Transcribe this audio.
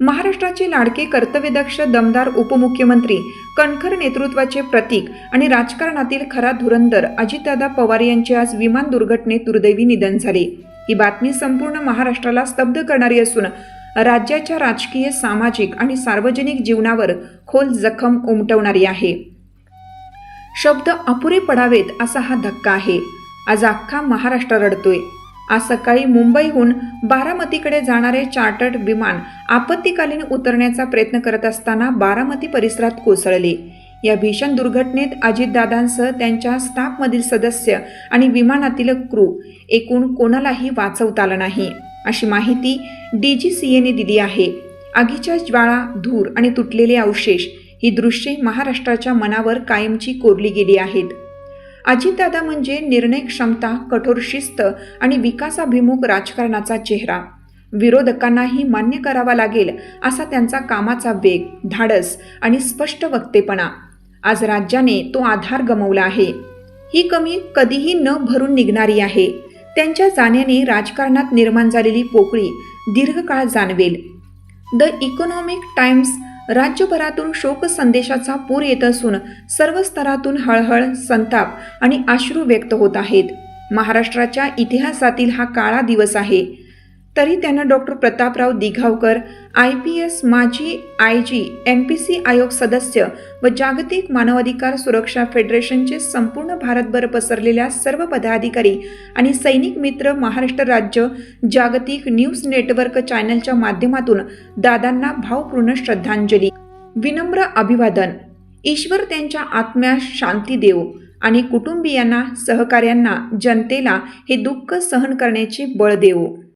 महाराष्ट्राचे लाडके कर्तव्यदक्ष दमदार उपमुख्यमंत्री कणखर नेतृत्वाचे प्रतीक आणि राजकारणातील खरा धुरंदर अजितदादा पवार यांचे आज विमान दुर्घटनेत दुर्दैवी निधन झाले. ही बातमी संपूर्ण महाराष्ट्राला स्तब्ध करणारी असून राज्याच्या राजकीय सामाजिक आणि सार्वजनिक जीवनावर खोल जखम उमटवणारी आहे. शब्द अपुरे पडावेत असा हा धक्का आहे. आज अख्खा महाराष्ट्र रडतोय. आज सकाळी मुंबईहून बारामतीकडे जाणारे चार्टर्ड विमान आपत्तीकालीन उतरण्याचा प्रयत्न करत असताना बारामती परिसरात कोसळले. या भीषण दुर्घटनेत अजितदादांसह त्यांच्या स्टाफमधील सदस्य आणि विमानातील क्रू एकूण कोणालाही वाचवता आलं नाही. अशी माहिती डी जी सी एने दिली आहे. आगीच्या ज्वाळा धूर आणि तुटलेले अवशेष ही दृश्ये महाराष्ट्राच्या मनावर कायमची कोरली गेली आहेत. अजितदादा म्हणजे निर्णय क्षमता कठोर शिस्त आणि विकासाभिमुख राजकारणाचा चेहरा. विरोधकांनाही मान्य करावा लागेल असा त्यांचा कामाचा वेग धाडस आणि स्पष्ट वक्तेपणा. आज राज्याने तो आधार गमवला आहे. ही कमी कधीही न भरून निघणारी आहे. त्यांच्या जाण्याने राजकारणात निर्माण झालेली पोकळी दीर्घकाळ जाणवेल. द इकॉनॉमिक टाइम्स राज्यभरातून शोक संदेशाचा पूर येत असून सर्व स्तरातून हळहळ संताप आणि अश्रू व्यक्त होत आहेत. महाराष्ट्राच्या इतिहासातील हा काळा दिवस आहे. तरी त्यांना doctor Prataprao Dighavkar I P S माजी I G M P C आयोग सदस्य व जागतिक मानवाधिकार सुरक्षा फेडरेशनचे संपूर्ण भारतभर पसरलेल्या सर्व पदाधिकारी आणि सैनिक मित्र महाराष्ट्र राज्य जागतिक न्यूज नेटवर्क चॅनलच्या माध्यमातून दादांना भावपूर्ण श्रद्धांजली. विनम्र अभिवादन. ईश्वर त्यांच्या आत्म्यास शांती देव आणि कुटुंबियांना सहकाऱ्यांना जनतेला हे दुःख सहन करण्याचे बळ देवो.